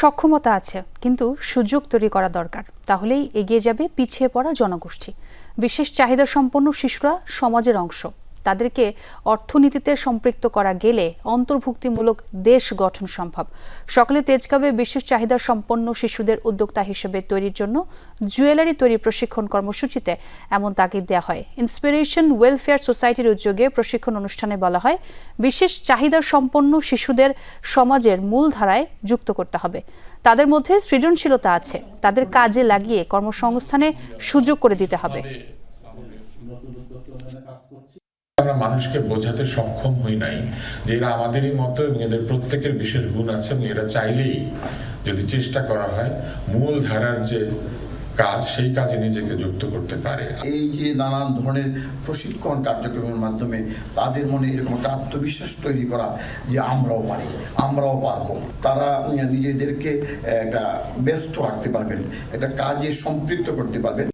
সক্ষমতা আছে, কিন্তু সুযোগ তৈরি করা দরকার। তাহলেই এগিয়ে যাবে পিছিয়ে পড়া জনগোষ্ঠী। বিশেষ চাহিদা সম্পন্ন শিশুরা সমাজের অংশ। তাদেরকে অর্থনীতিতে সম্পৃক্ত করা গেলে অন্তর্ভুক্তিমূলক দেশ গঠন সম্ভব। সকালে তেজগাঁওয়ে বিশেষ চাহিদা সম্পন্ন শিশুদের উদ্যোক্তা হিসেবে তৈরির জন্য জুয়েলারি তৈরি প্রশিক্ষণ কর্মসূচিতে এমন তাগিদ দেওয়া হয়। ইন্সপিরেশন ওয়েলফেয়ার সোসাইটির উদ্যোগে প্রশিক্ষণ অনুষ্ঠানে বলা হয়, বিশেষ চাহিদা সম্পন্ন শিশুদের সমাজের মূলধারায় যুক্ত করতে হবে। তাদের মধ্যে সৃজনশীলতা আছে, তাদের কাজে লাগিয়ে কর্মসংস্থানে সুযোগ করে দিতে হবে। আমরা মানুষকে বোঝাতে সক্ষম হই নাই যে এরা আমাদেরই মতো এবং এদের প্রত্যেকের বিশেষ গুণ আছে এবং এরা চাইলেই যদি চেষ্টা করা হয়, মূল ধারার যে কাজ, সেই কাজে নিজেকে যুক্ত করতে পারে। এই যে নানান ধরনের প্রশিক্ষণ কার্যক্রমের মাধ্যমে তাদের মনে এরকম একটা আত্মবিশ্বাস তৈরি করা যে আমরাও পারি, আমরাও পারব। তারা নিজেদেরকে একটা ব্যস্ত রাখতে পারবেন, একটা কাজে সম্পৃক্ত করতে পারবেন।